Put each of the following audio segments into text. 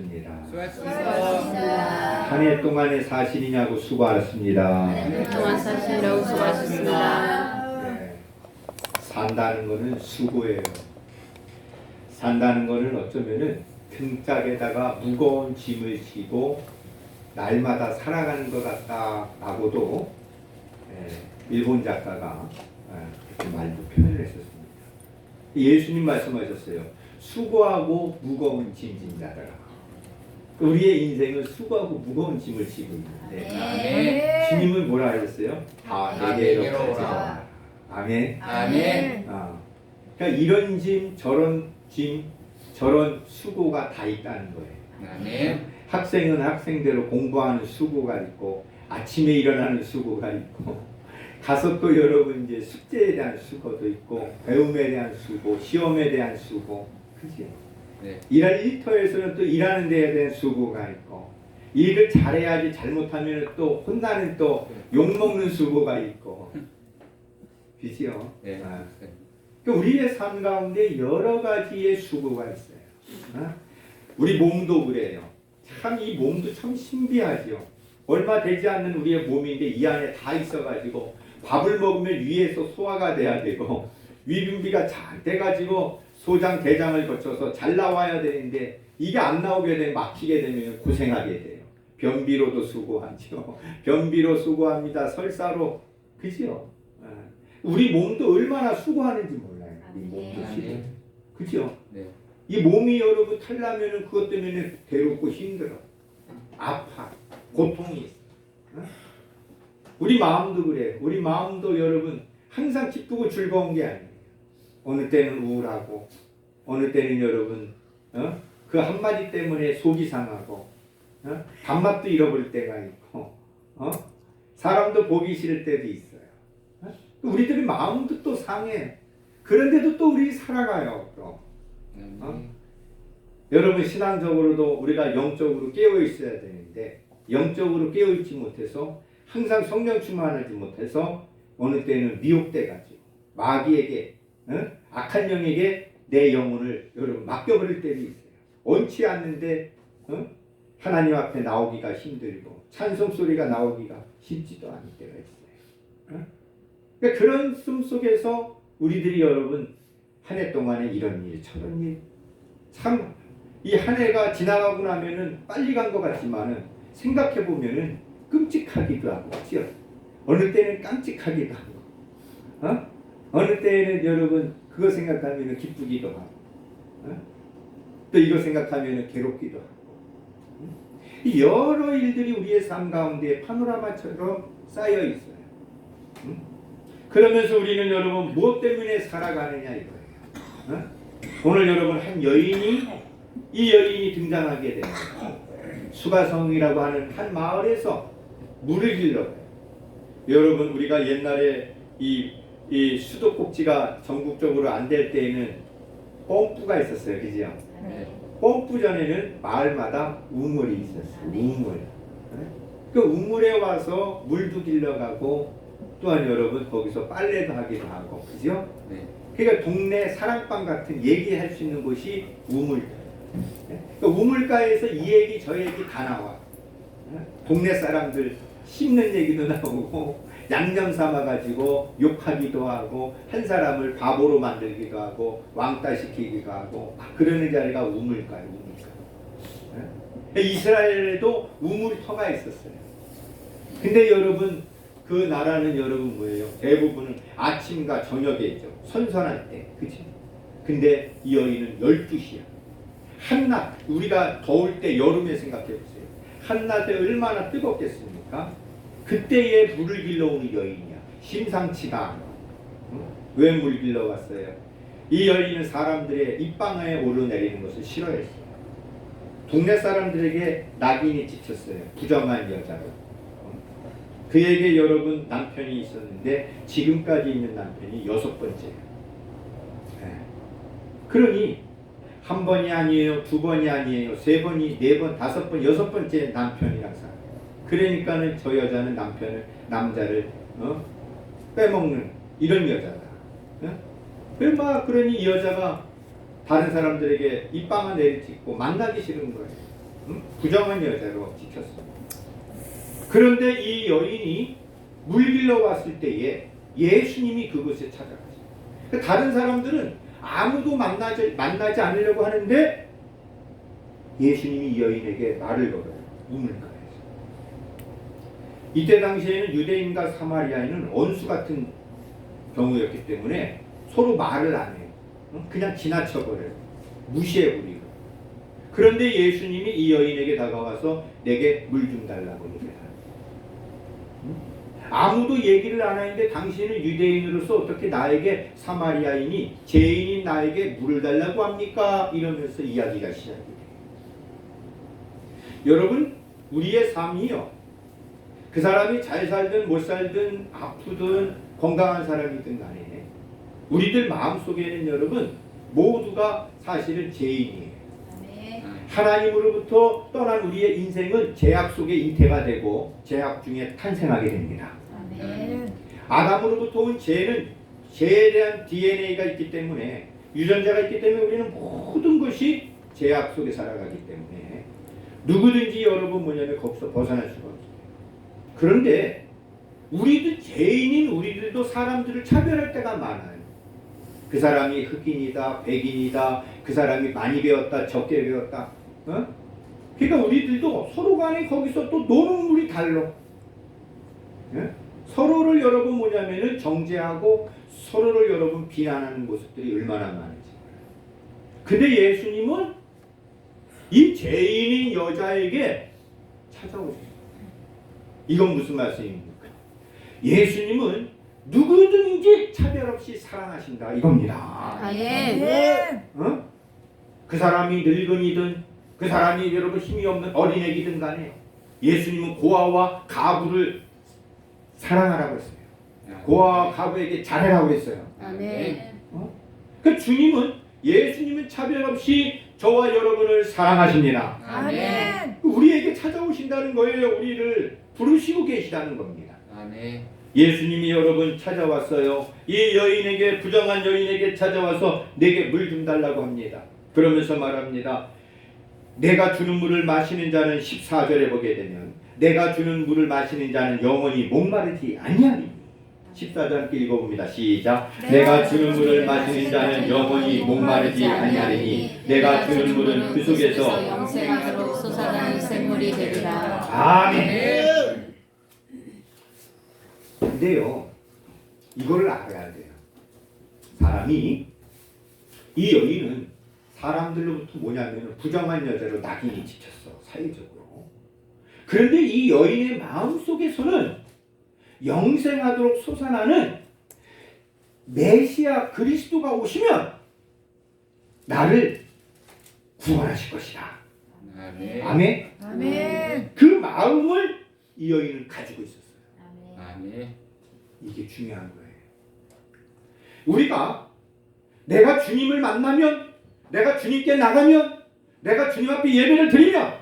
습니다 수고하셨습니다. 한 해 동안의 사신이냐고 수고하셨습니다. 네, 동안 사시느라고 수고하셨습니다. 네. 산다는 거는 수고예요. 산다는 거는 어쩌면은 등짝에다가 무거운 짐을 지고 날마다 살아가는 것 같다라고도 예, 일본 작가가 예, 그렇게 말도 표현을 했었습니다. 예수님 말씀하셨어요. 수고하고 무거운 짐진 자들아. 우리의 인생은 수고하고 무거운 짐을 지고 있는데 아멘. 주님은 뭐라 하셨어요? 다다 내게로. 오라. 아멘. 아멘. 아, 그러니까 이런 짐, 저런 짐, 저런 수고가 다 있다는 거예요. 아멘. 학생은 학생대로 공부하는 수고가 있고 아침에 일어나는 수고가 있고 가서 또 여러분 이제 숙제에 대한 수고도 있고 배움에 대한 수고, 시험에 대한 수고, 그지? 네. 일할 일터에서는 또 일하는 데에 대한 수고가 있고 일을 잘해야지 잘못하면 또 혼나는 또 욕먹는 수고가 있고 그지요? 네. 아. 그러니까 우리의 삶 가운데 여러 가지의 수고가 있어요. 어? 우리 몸도 그래요. 참 이 몸도 참 신비하죠. 얼마 되지 않는 우리의 몸인데 이 안에 다 있어가지고 밥을 먹으면 위에서 소화가 돼야 되고 위분비가 잘 돼가지고 소장 대장을 거쳐서 잘 나와야 되는데 이게 안 나오게 되면 막히게 되면 고생하게 돼요. 변비로도 수고하죠. 변비로 수고합니다. 설사로 그지요. 어. 우리 몸도 얼마나 수고하는지 몰라요. 우리 몸도. 수고. 그죠? 네. 이 몸이 여러분 탈라면은 그것 때문에 괴롭고 힘들어. 아파. 고통이 있어. 어? 우리 마음도 그래. 우리 마음도 여러분 항상 기쁘고 즐거운 게 아니에요. 어느 때는 우울하고, 어느 때는 여러분, 어? 그 한마디 때문에 속이 상하고, 어? 밥맛도 잃어버릴 때가 있고, 어? 사람도 보기 싫을 때도 있어요. 어? 우리들의 마음도 또 상해. 그런데도 또 우리 살아가요. 또. 아멘. 여러분 신앙적으로도 우리가 영적으로 깨어 있어야 되는데 영적으로 깨어 있지 못해서 항상 성령 충만하지 못해서 어느 때는 미혹돼 가지고 마귀에게 어? 악한 영에게 내 영혼을 여러분 맡겨버릴 때도 있어요. 원치 않는데 어? 하나님 앞에 나오기가 힘들고 찬송 소리가 나오기가 쉽지도 않을 때가 있어요. 어? 그러니까 그런 숨 속에서 우리들이 여러분 한 해 동안에 이런 일 저런 일 참 이 한 해가 지나가고 나면은 빨리 간 것 같지만은 생각해 보면은 끔찍하기도 하고? 어느 때는 깜찍하기도 하고 어? 어느 때는 여러분 그거 생각하면은 기쁘기도 하고 어? 또 이거 생각하면은 괴롭기도 하고 여러 일들이 우리의 삶 가운데 파노라마처럼 쌓여 있어요. 음? 그러면서 우리는 여러분 무엇 때문에 살아가느냐 이거예요. 어? 오늘 여러분 한 여인이 이 여인이 등장하게 됩니다. 수가성이라고 하는 한 마을에서 물을 길러요. 여러분 우리가 옛날에 이, 이 수도꼭지가 전국적으로 안 될 때에는 pom프가 있었어요, 그죠? 네. pom프 전에는 마을마다 우물이 있었어요. 우물. 네? 그 우물에 와서 물도 길러가고 또한 여러분 거기서 빨래도 하기도 하고, 그죠? 네. 그러니까 동네 사랑방 같은 얘기할 수 있는 곳이 우물. 그 우물가에서 이 얘기 저 얘기 다 나와. 동네 사람들 씹는 얘기도 나오고 양념 삼아 가지고 욕하기도 하고 한 사람을 바보로 만들기도 하고 왕따 시키기도 하고 막 그러는 자리가 우물가예요. 우물가. 이스라엘에도 우물터가 있었어요. 근데 여러분 그 나라는 여러분 뭐예요? 대부분은 아침과 저녁에 있죠. 선선할 때. 그치? 근데 이 여인은 12시야. 한낮, 우리가 더울 때 여름에 생각해 보세요. 한낮에 얼마나 뜨겁겠습니까? 그때에 물을 길러오는 여인이야. 심상치가 않아. 응? 왜물 길러 왔어요? 이 여인은 사람들의 입방에 오르내리는 것을 싫어했어요. 동네 사람들에게 낙인이 찍혔어요. 부정한 여자로. 그에게 여러분 남편이 있었는데 지금까지 있는 남편이 여섯 번째예요. 네. 그러니 한 번이 아니에요, 두 번이 아니에요, 세 번이, 네 번, 다섯 번, 여섯 번째 남편이랑 살아요. 그러니까는 저 여자는 남편을 남자를 어? 빼먹는 이런 여자다. 어? 그막 그러니 이 여자가 다른 사람들에게 입방아 내리찍고 만나기 싫은 거예요. 응? 부정한 여자로 지켰어. 그런데 이 여인이 물길러 왔을 때에 예수님이 그곳에 찾아가죠. 그 다른 사람들은 아무도 만나지, 만나지 않으려고 하는데 예수님이 이 여인에게 말을 걸어요. 우물가에서. 이때 당시에는 유대인과 사마리아인은 원수 같은 경우였기 때문에 서로 말을 안 해요. 응? 그냥 지나쳐버려요. 무시해버리고. 그런데 예수님이 이 여인에게 다가와서 내게 물 좀 달라고 얘기해요. 아무도 얘기를 안 하는데 당신은 유대인으로서 어떻게 나에게 사마리아인이 죄인인 나에게 물을 달라고 합니까? 이러면서 이야기가 시작이 돼요. 여러분 우리의 삶이요. 그 사람이 잘 살든 못 살든 아프든 건강한 사람이든 간에 우리들 마음속에는 여러분 모두가 사실은 죄인이에요. 하나님으로부터 떠난 우리의 인생은 죄악 속에 잉태가 되고 죄악 중에 탄생하게 됩니다. 아담으로부터 온 죄는 죄에 대한 DNA가 있기 때문에 유전자가 있기 때문에 우리는 모든 것이 죄악 속에 살아가기 때문에 누구든지 여러분 뭐냐면 거기서 벗어날 수가. 그런데 우리도 죄인인 우리들도 사람들을 차별할 때가 많아요. 그 사람이 흑인이다, 백인이다, 그 사람이 많이 배웠다, 적게 배웠다. 어? 그러니까 우리들도 서로 간에 거기서 또 노는 물이 달라. 예? 서로를 여러분 뭐냐면은 정죄하고 서로를 여러분 비난하는 모습들이 얼마나 많은지. 근데 예수님은 이 죄인인 여자에게 찾아오셨어요. 이건 무슨 말씀입니까? 예수님은 누구든지 차별 없이 사랑하신다 이겁니다. 아멘. 어? 그 사람이 늙은이든 그 사람이 여러분 힘이 없는 어린애기든 간에 예수님은 고아와 가부를 사랑하라고 했어요. 고아와 가부에게 잘해라고 했어요. 아멘. 그 주님은 예수님은 차별 없이 저와 여러분을 사랑하십니다. 아멘. 찾아오신다는 거예요. 우리를 부르시고 계시다는 겁니다. 아멘. 예수님이 여러분 찾아왔어요. 이 여인에게 부정한 여인에게 찾아와서 내게 물 좀 달라고 합니다. 그러면서 말합니다. 내가 주는 물을 마시는 자는 14절에 보게 되면 내가 주는 물을 마시는 자는 영원히 목마르지 아니하니 14절 함께 읽어봅니다. 시작. 내가 주는 물을 마시는 자는 영원히 목마르지 아니하리니 내가 주는 물은 그 속에서 영생하도록 아멘. 근데요, 이거를 알아야 돼요. 사람이 이 여인은 사람들로부터 뭐냐면 부정한 여자로 낙인이 찍혔어 사회적으로. 그런데 이 여인의 마음 속에서는 영생하도록 솟아나는 메시아 그리스도가 오시면 나를 구원하실 것이다. 아멘. 아멘. 아멘. 그 마음을 이 여인은 가지고 있었어요. 아멘. 이게 중요한 거예요. 우리가 내가 주님을 만나면, 내가 주님께 나가면, 내가 주님 앞에 예배를 드리면,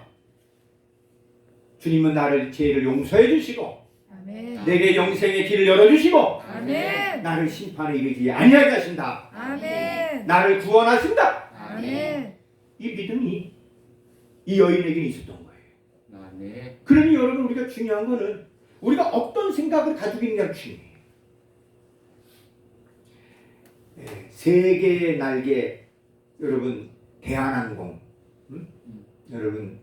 주님은 나를 죄를 용서해 주시고, 아멘. 내게 영생의 길을 열어 주시고, 아멘. 나를 심판에 이르지 아니하게 하신다. 아멘. 나를 구원하신다. 아멘. 이 믿음이 이 여인에게 있었던 거예요. 아멘. 그러니 여러분 우리가 중요한 거는 우리가 어떤 생각을 가지고 있느냐가 중요해요. 네, 세 개의 날개 여러분 대한항공 음? 여러분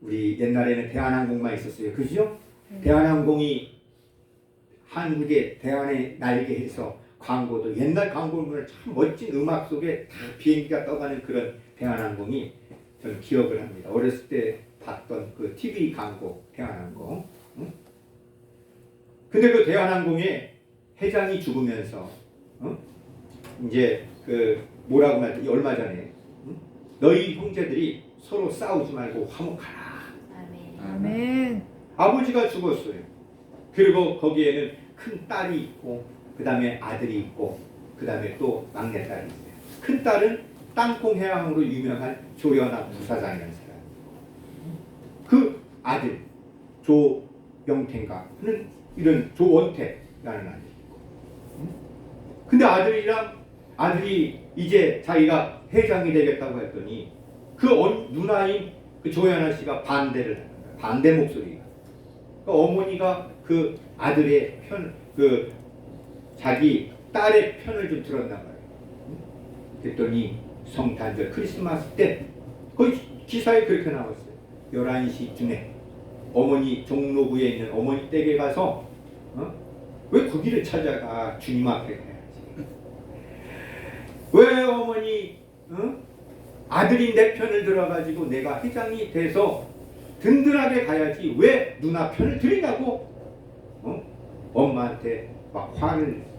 우리 옛날에는 대한항공만 있었어요. 그죠? 대한항공이 한국의 대한의 날개에서 광고도 옛날 광고는 참 멋진 음악 속에 다 비행기가 떠가는 그런 대한항공이 저는 기억을 합니다. 어렸을 때 봤던 그 TV 광고 대한항공. 응? 근데 그 대한항공의 회장이 죽으면서 어? 이제 그 뭐라고 말해 얼마 전에 응? 너희 형제들이 서로 싸우지 말고 화목하라. 아멘. 아버지가 죽었어요. 그리고 거기에는 큰 딸이 있고 그 다음에 아들이 있고 그 다음에 또 막내 딸이 있어요. 큰 딸은 땅콩 해양으로 유명한 조연학 부사장이라는 사람. 그 아들 조영태인가는 이런 조원태라는 아들이 있고. 응? 근데 아들이랑 아들이 이제 자기가 회장이 되겠다고 했더니 그 언- 누나인 그 조연아 씨가 반대를. 반대 목소리가. 그 어머니가 그 아들의 편, 그 자기 딸의 편을 좀 들었나 봐요. 응? 그랬더니 성탄절 크리스마스 때 거기 기사에 그렇게 나왔어요. 11시쯤에 어머니 종로구에 있는 어머니 댁에 가서 어? 왜 거기를 찾아가 주님 앞에 가야지. 왜 어머니 어? 아들이 내 편을 들어가지고 내가 회장이 돼서 든든하게 가야지 왜 누나 편을 들이냐고 어? 엄마한테 막 화를 냈어.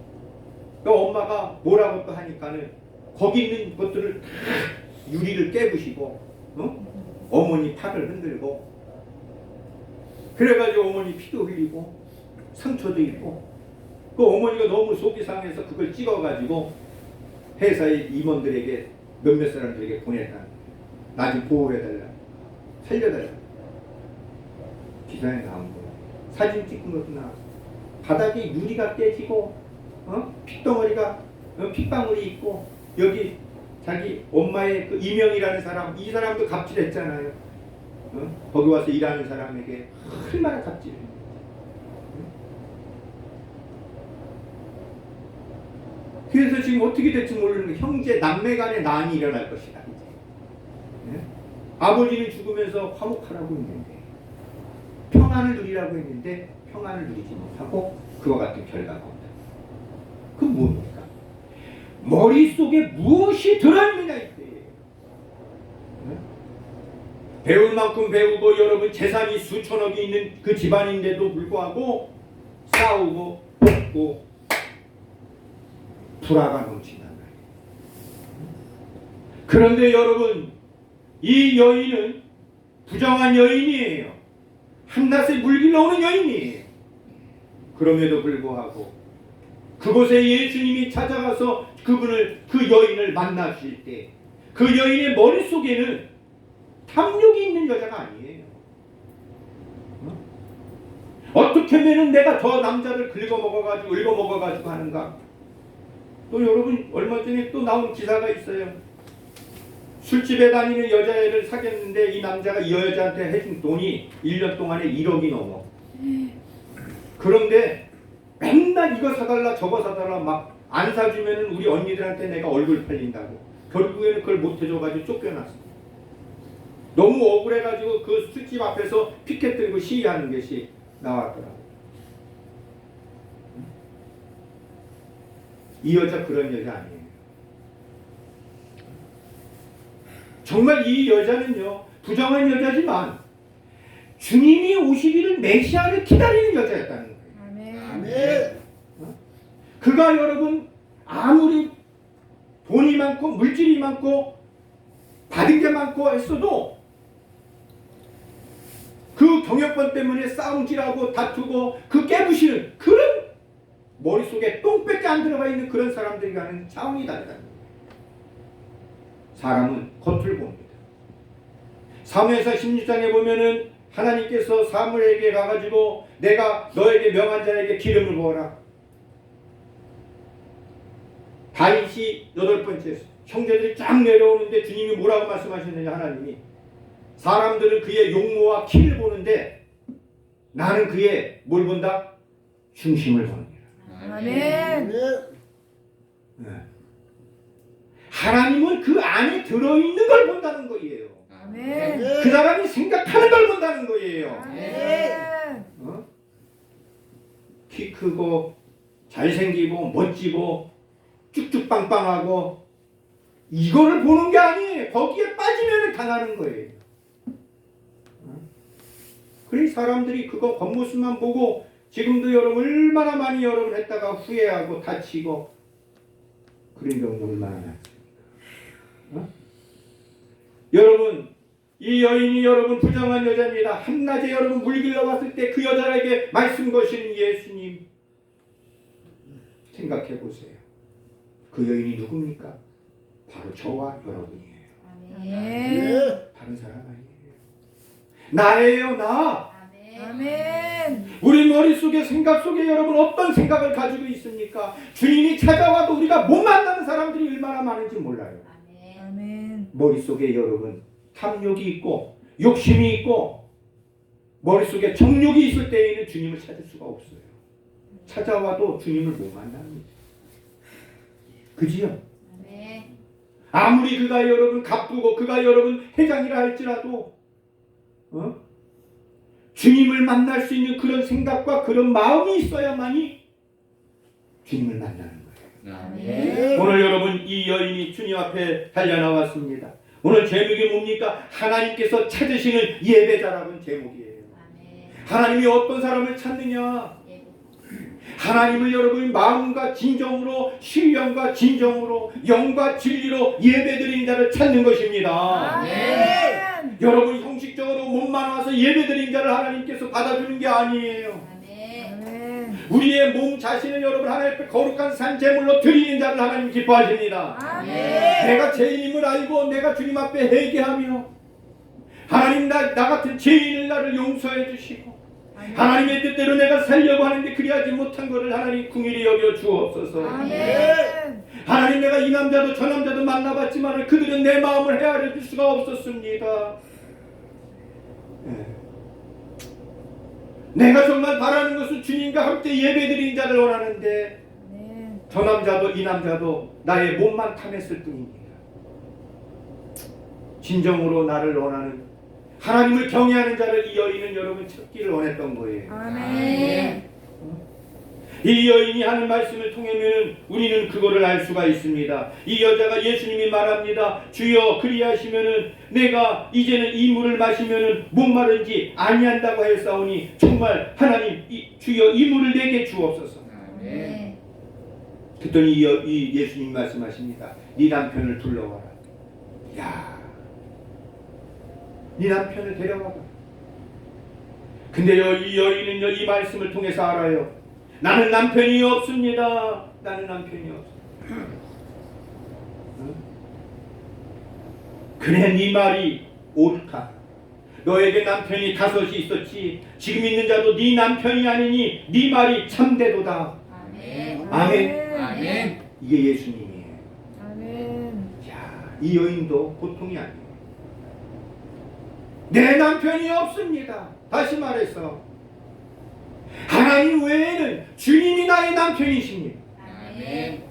그 엄마가 뭐라고 또 하니까는 거기 있는 것들을 다 유리를 깨부시고 어? 어머니 팔을 흔들고 그래가지고 어머니 피도 흘리고 상처도 있고 그 어머니가 너무 속이 상해서 그걸 찍어가지고 회사의 임원들에게 몇몇 사람들에게 보냈다. 나 좀 보호해달라. 살려달라. 기사에 나온 거. 사진 찍은 것도 나왔어. 바닥에 유리가 깨지고, 어? 핏덩어리가, 어? 핏방울이 있고, 여기 자기 엄마의 그 이명이라는 사람, 이 사람도 갑질했잖아요. 어? 거기 와서 일하는 사람에게 얼마나 갑질. 그래서 지금 어떻게 될지 모르는 게 형제 남매 간의 난이 일어날 것이다. 예? 아버지는 죽으면서 화목하라고 했는데 평안을 누리라고 했는데 평안을 누리지 못하고 그와 같은 결과가 온다. 그건 뭡니까? 머릿속에 무엇이 들어있느냐 이거예요. 예? 배울 만큼 배우고 여러분 재산이 수천억이 있는 그 집안인데도 불구하고 싸우고 뽑고 불화가 넘친단 말이에요. 그런데 여러분, 이 여인은 부정한 여인이에요. 한낮에 물길러 오는 여인이에요. 그럼에도 불구하고 그곳에 예수님이 찾아가서 그분을 그 여인을 만나실 때 그 여인의 머릿속에는 탐욕이 있는 여자가 아니에요. 어? 어떻게 하면 내가 저 남자를 긁어먹어가지고 긁어먹어가지고 하는가? 또 여러분 얼마 전에 또 나온 기사가 있어요. 술집에 다니는 여자애를 사귀었는데 이 남자가 이 여자한테 해준 돈이 1년 동안에 1억이 넘어. 그런데 맨날 이거 사달라 저거 사달라 막 안 사주면은 우리 언니들한테 내가 얼굴 팔린다고. 결국에는 그걸 못 해줘가지고 쫓겨났어. 너무 억울해가지고 그 술집 앞에서 피켓 들고 시위하는 것이 나왔더라고. 이 여자 그런 여자 아니에요. 정말 이 여자는요 부정한 여자지만 주님이 오시기를 메시아를 기다리는 여자였다는. 아멘. 그가 여러분 아무리 돈이 많고 물질이 많고 받은 게 많고 했어도 그 경영권 때문에 싸움질하고 다투고 그 깨부시는 그런 머릿속에 똥밖에 안 들어가 있는 그런 사람들이 가는 차원이 다르다. 사람은 겉을 봅니다. 사무엘서 16장에 보면은 하나님께서 사무엘에게 가가지고 내가 너에게 명한 자에게 기름을 부어라. 다윗이 여덟 번째 형제들이 쫙 내려오는데 주님이 뭐라고 말씀하셨느냐 하나님이 사람들은 그의 용모와 키를 보는데 나는 그의 뭘 본다? 중심을 보느니라. 아멘. 네. 하나님은 그 안에 들어있는 걸 본다는 거예요. 그 사람이 생각하는 걸 본다는 거예요. 어? 키 크고 잘생기고 멋지고 쭉쭉 빵빵하고 이거를 보는 게 아니에요. 거기에 빠지면 당하는 거예요. 어? 그래 사람들이 그거 겉모습만 보고 지금도 여러분 얼마나 많이 여러분 했다가 후회하고 다치고 그런 경우 얼마나 많습니까? 어? 여러분 이 여인이 여러분 부정한 여자입니다. 한낮에 여러분 물길러 왔을 때 그 여자에게 말씀 거시는 예수님 생각해 보세요. 그 여인이 누굽니까? 바로 저와 여러분이에요. 아멘. 다른 사람 아니에요. 나예요, 나. 아멘. 우리 머릿속에 생각 속에 여러분 어떤 생각을 가지고 있습니까? 주님이 찾아와도 우리가 못 만나는 사람들이 얼마나 많은지 몰라요. 아멘. 머릿속에 여러분 탐욕이 있고 욕심이 있고 머릿속에 정욕이 있을 때에는 주님을 찾을 수가 없어요. 찾아와도 주님을 못 만납니다. 그지요? 아멘. 아무리 그가 여러분 가쁘고 그가 여러분 회장이라 할지라도 어? 주님을 만날 수 있는 그런 생각과 그런 마음이 있어야만이 주님을 만나는 거예요. 아멘. 오늘 여러분 이 여인이 주님 앞에 달려 나왔습니다. 오늘 제목이 뭡니까? 하나님께서 찾으시는 예배자라는 제목이에요. 하나님이 어떤 사람을 찾느냐? 예. 하나님을 여러분 마음과 진정으로 신령과 진정으로 영과 진리로 예배드리는 자를 찾는 것입니다. 여러분 형식적으로 몸만 와서 예배드리는 자를 하나님께서 받아주는 게 아니에요. 아멘. 아멘. 우리의 몸 자신을 여러분 하나님 앞에 거룩한 산 제물로 드리는 자를 하나님 기뻐하십니다. 아멘. 내가 죄인임을 알고 내가 주님 앞에 회개하며 하나님 나, 나 같은 죄인을 나를 용서해 주시고 하나님의 뜻대로 내가 살려고 하는데 그리하지 못한 것을 하나님 궁일이 여겨 주옵소서. 아멘. 하나님 내가 이 남자도 저 남자도 만나봤지만 그들은 내 마음을 헤아려 줄 수가 없었습니다. 내가 정말 바라는 것은 주님과 함께 예배드리는 자를 원하는데 아멘. 저 남자도 이 남자도 나의 몸만 탐했을 뿐입니다. 진정으로 나를 원하는 하나님을 경외하는 자를 이 여인은 여러분 찾기를 원했던 거예요. 아멘. 이 여인이 하는 말씀을 통하면 우리는 그거를 알 수가 있습니다. 이 여자가 예수님이 말합니다. 주여 그리하시면은 내가 이제는 이 물을 마시면은 목마른지 아니한다고 했사오니 정말 하나님 이, 주여 이 물을 내게 주옵소서. 그랬더니 이, 여- 이 예수님 말씀하십니다. 네 남편을 불러와라. 야, 네 남편을 데려와라. 근데요 이 여인은요 이 말씀을 통해서 알아요. 나는 남편이 없습니다. 나는 남편이. 응? 그래 네 말이 옳다. 너에게 남편이 다섯이 있었지. 지금 있는 자도 네 남편이 아니니 네 말이 참되도다. 아멘. 아멘. 아멘. 이게 예수님이에요. 아멘. 야, 이 여인도 보통이 아니에요. 내 남편이 없습니다. 다시 말해서 하나님 외에는 주님이 나의 남편이십니다. 아멘.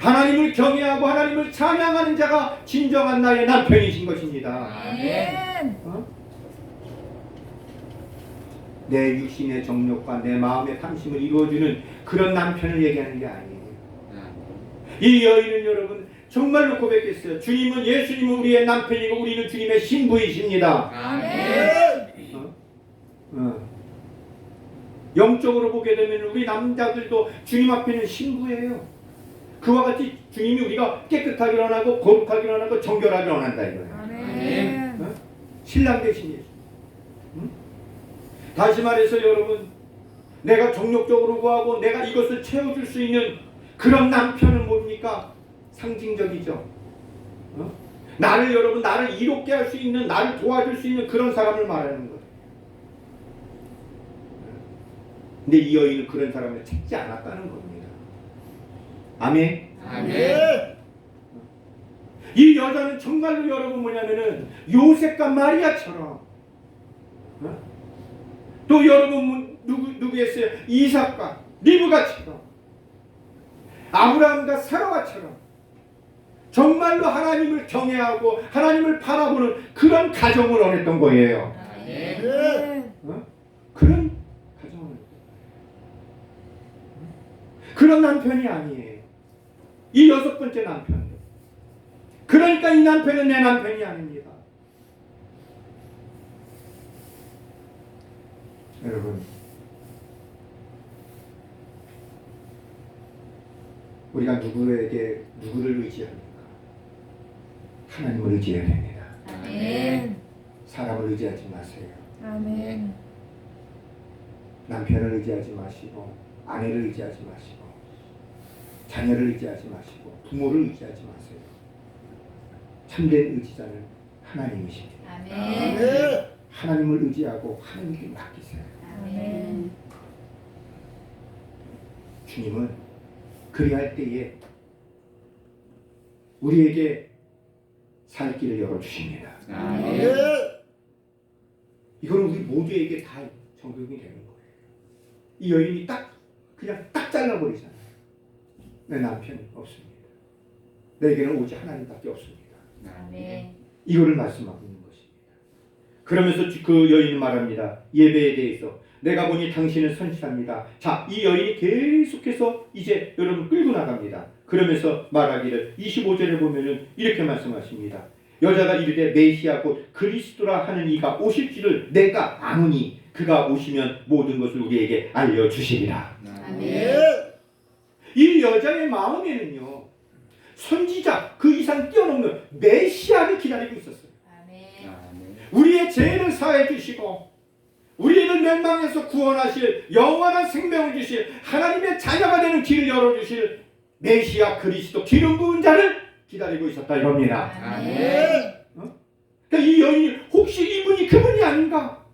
하나님을 경외하고 하나님을 찬양하는 자가 진정한 나의 남편이신 것입니다. 아멘. 어? 내 육신의 정욕과 내 마음의 탐심을 이루어주는 그런 남편을 얘기하는 게 아니에요. 이 여인은 여러분 정말로 고백했어요. 주님은 예수님은 우리의 남편이고 우리는 주님의 신부이십니다. 아멘. 어? 어. 영적으로 보게 되면 우리 남자들도 주님 앞에는 신부예요. 그와 같이 주님이 우리가 깨끗하게 일어나고 거룩하게 일어나고 정결하게 일어난다 이거예요. 아멘. 어? 신랑 대신 예수. 응? 다시 말해서 여러분, 내가 정욕적으로 구하고 내가 이것을 채워줄 수 있는 그런 남편은 뭡니까? 상징적이죠. 어? 나를 여러분 나를 이롭게 할 수 있는 나를 도와줄 수 있는 그런 사람을 말하는 거예요. 근데 이 여인은 그런 사람을 찾지 않았다는 겁니다. 아멘. 아멘. 이 여자는 정말로 여러분 뭐냐면은 요셉과 마리아처럼 어? 또 여러분 뭐 누구 누구였어요? 이삭과 리브가처럼 아브라함과 사라와처럼 정말로 하나님을 경외하고 하나님을 바라보는 그런 가정을 원했던 거예요. 아멘. 아멘. 어? 그런 가정을 그런 남편이 아니에요. 이 여섯 번째 남편. 그러니까 이 남편은 내 남편이 아닙니다. 여러분, 우리가 누구에게 누구를 의지합니까? 하나님을 의지해야 됩니다. 아멘. 사람을 의지하지 마세요. 아멘. 남편을 의지하지 마시고 아내를 의지하지 마시고 자녀를 의지하지 마시고 부모를 의지하지 마세요. 참된 의지자는 하나님이십니다. 아멘. 하나님을 의지하고 하나님께 맡기세요. 아멘. 주님은 그리할 때에 우리에게 살 길을 열어 주십니다. 아멘. 이거는 우리 모두에게 다 적용이 되는 거예요. 이 여인이 딱 그냥 딱 잘라버리잖아요. 내 남편이 없습니다. 내게는 오직 하나님밖에 없습니다. 아멘. 이거를 말씀하고 있는 것입니다. 그러면서 그 여인은 말합니다. 예배에 대해서 내가 보니 당신은 선실합니다. 자, 이 여인이 계속해서 이제 여러분 끌고 나갑니다. 그러면서 말하기를 25절에 보면은 이렇게 말씀하십니다. 여자가 이르되 메시아 곧 그리스도라 하는 이가 오실 줄을 내가 아노니 그가 오시면 모든 것을 우리에게 알려 주시리라. 아멘. 이 여자의 마음에는요. 선지자 그 이상 뛰어넘는 메시아를 기다리고 있었어요. 아멘. 우리의 죄를 사해 주시고 우리를 멸망에서 구원하실 영원한 생명을 주실 하나님의 자녀가 되는 길을 열어 주실 메시아 그리스도 기름 부은 자를 기다리고 있었다 이겁니다. 아멘. 그러니까 이 여인이 혹시 이분이 그분이 아닌가?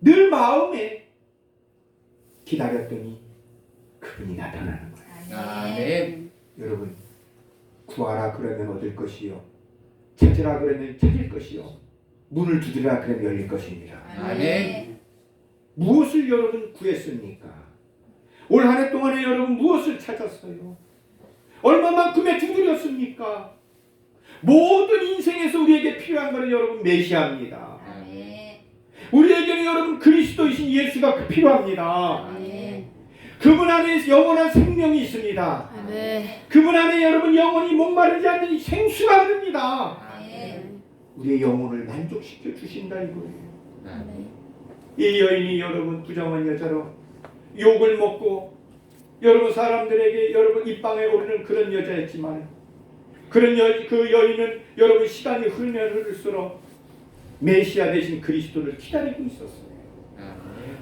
늘 마음에 기다렸더니 그분이 나타나는 거예요. 아멘. 여러분 구하라 그러면 얻을 것이요 찾으라 그러면 찾을 것이요 문을 두드리라 그러면 열릴 것입니다. 아멘. 무엇을 여러분 구했습니까? 올 한 해 동안에 여러분 무엇을 찾았어요? 얼마만큼의 두드렸습니까? 모든 인생에서 우리에게 필요한 것은 여러분 메시아입니다. 아멘. 우리에게는 여러분 그리스도이신 예수가 필요합니다. 아멘. 그분 안에 영원한 생명이 있습니다. 아멘. 그분 안에 여러분 영원히 목마르지 않는 이 생수가 흐릅니다. 아멘. 우리의 영혼을 만족시켜 주신다 이거예요. 아멘. 이 여인이 여러분 부정한 여자로 욕을 먹고 여러분 사람들에게 여러분 입방에 오르는 그런 여자였지만 그런 여, 그 여인은 여러분 시간이 흐르면 흐를수록 메시아 대신 그리스도를 기다리고 있었어요.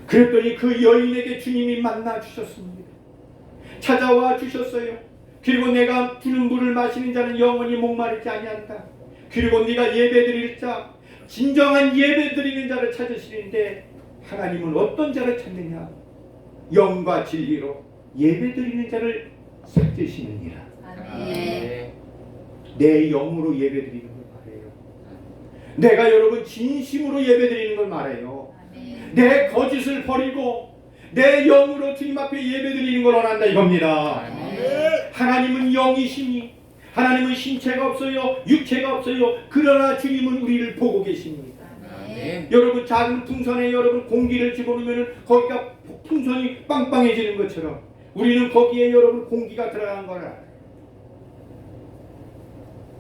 그랬더니 그 여인에게 주님이 만나 주셨습니다. 찾아와 주셨어요. 그리고 내가 주는 물을 마시는 자는 영원히 목마르지 아니한다. 그리고 네가 예배드릴 자, 진정한 예배드리는 자를 찾으시는데 하나님은 어떤 자를 찾느냐? 영과 진리로 예배드리는 자를 찾으시느니라. 아멘. 내 영으로 예배드리는 걸 말해요. 내가 여러분 진심으로 예배드리는 걸 말해요. 내 거짓을 버리고 내 영으로 주님 앞에 예배드리는 걸 원한다 이겁니다. 하나님은 영이시니 하나님은 신체가 없어요. 육체가 없어요. 그러나 주님은 우리를 보고 계십니다. 여러분 작은 풍선에 여러분 공기를 집어넣으면 거기가 풍선이 빵빵해지는 것처럼 우리는 거기에 여러분 공기가 들어간 걸 알아요.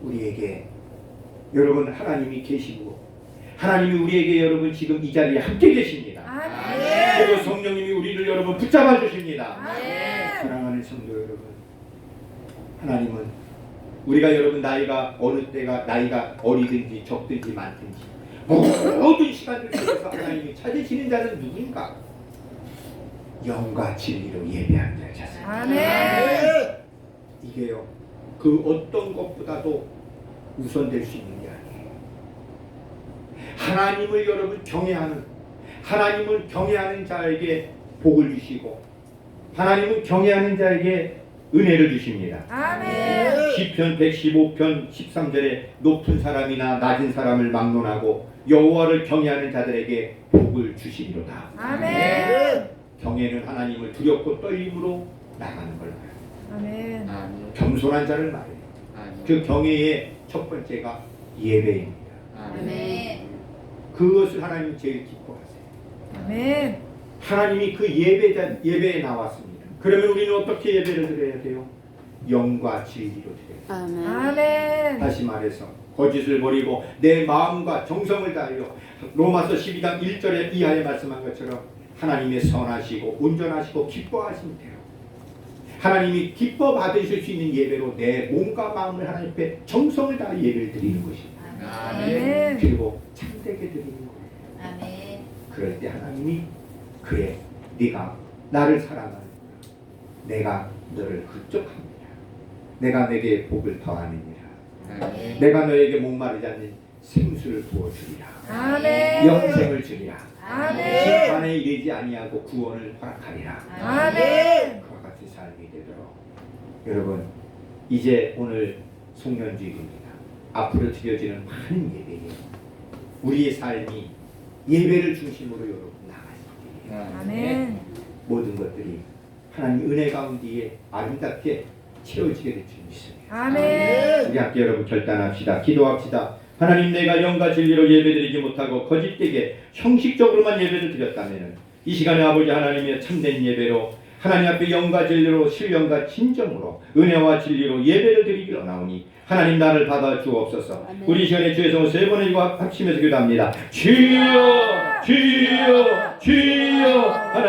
우리에게 여러분 하나님이 계시고 하나님이 우리에게 여러분 지금 이 자리에 함께 계십니다. 아멘. 그리고 성령님이 우리를 여러분 붙잡아 주십니다. 아멘. 사랑하는 성도 여러분, 하나님은 우리가 여러분 나이가 어느 때가 나이가 어리든지 적든지 많든지 모든 시간들 속에서 하나님이 찾으시는 자는 누군가? 영과 진리로 예배하는 자를 찾습니다. 아멘. 이게요. 그 어떤 것보다도 우선될 수 있는 게 아니에요. 하나님을 여러분 경외하는 하나님을 경외하는 자에게 복을 주시고 하나님은 경외하는 자에게 은혜를 주십니다. 아멘. 시편 115편 13절에 높은 사람이나 낮은 사람을 막론하고 여호와를 경외하는 자들에게 복을 주시리로다. 아멘. 경외는 하나님을 두렵고 떨림으로 나가는 걸 말해요. 아멘. 아멘. 겸손한 자를 말해요. 아멘. 그 경외의 첫 번째가 예배입니다. 아멘. 그것을 하나님 제일 기뻐하세요. 아멘. 하나님이 그 예배자 예배에 나왔습니다. 그러면 우리는 어떻게 예배를 드려야 돼요? 영과 진리로 드려요. 아멘. 아멘. 다시 말해서 거짓을 버리고 내 마음과 정성을 다하여 로마서 12장 1절에 이하에 말씀한 것처럼 하나님의 선하시고 온전하시고 기뻐하신 대로 하나님이 기뻐 받으실 수 있는 예배로 내 몸과 마음을 하나님 앞에 정성을 다해 예배를 드리는 것입니다. 아멘. 그리고 참되게 드리는 거예요. 아멘. 그럴 때 하나님이 그래 네가 나를 사랑하는구나 내가 너를 흡족합니다 내가 내게 복을 더하느니라 아멘. 내가 너에게 목마르지 않는 생수를 부어주리라 아멘. 영생을 주리라 아멘. 심판에 이르지 아니하고 구원을 허락하리라 아멘. 그와 같은 삶이 되도록 여러분 이제 오늘 송년주일입니다 앞으로 드려지는 많은 예배에 우리의 삶이 예배를 중심으로 여러분 아멘. 모든 것들이 하나님 은혜 가운데에 아름답게 채워지게 될 줄 믿습니다. 아멘. 우리 함께 여러분 결단합시다. 기도합시다. 하나님 내가 영과 진리로 예배드리지 못하고 거짓되게 형식적으로만 예배를 드렸다면 이 시간에 아버지 하나님의 참된 예배로 하나님 앞에 영과 진리로 신령과 진정으로 은혜와 진리로 예배를 드리기로 나오니 하나님 나를 받아 주옵소서. 아멘. 우리 이 시간에 주의 성을 세 번을 합치면서 기도합니다. 주여 주여 주여 하나님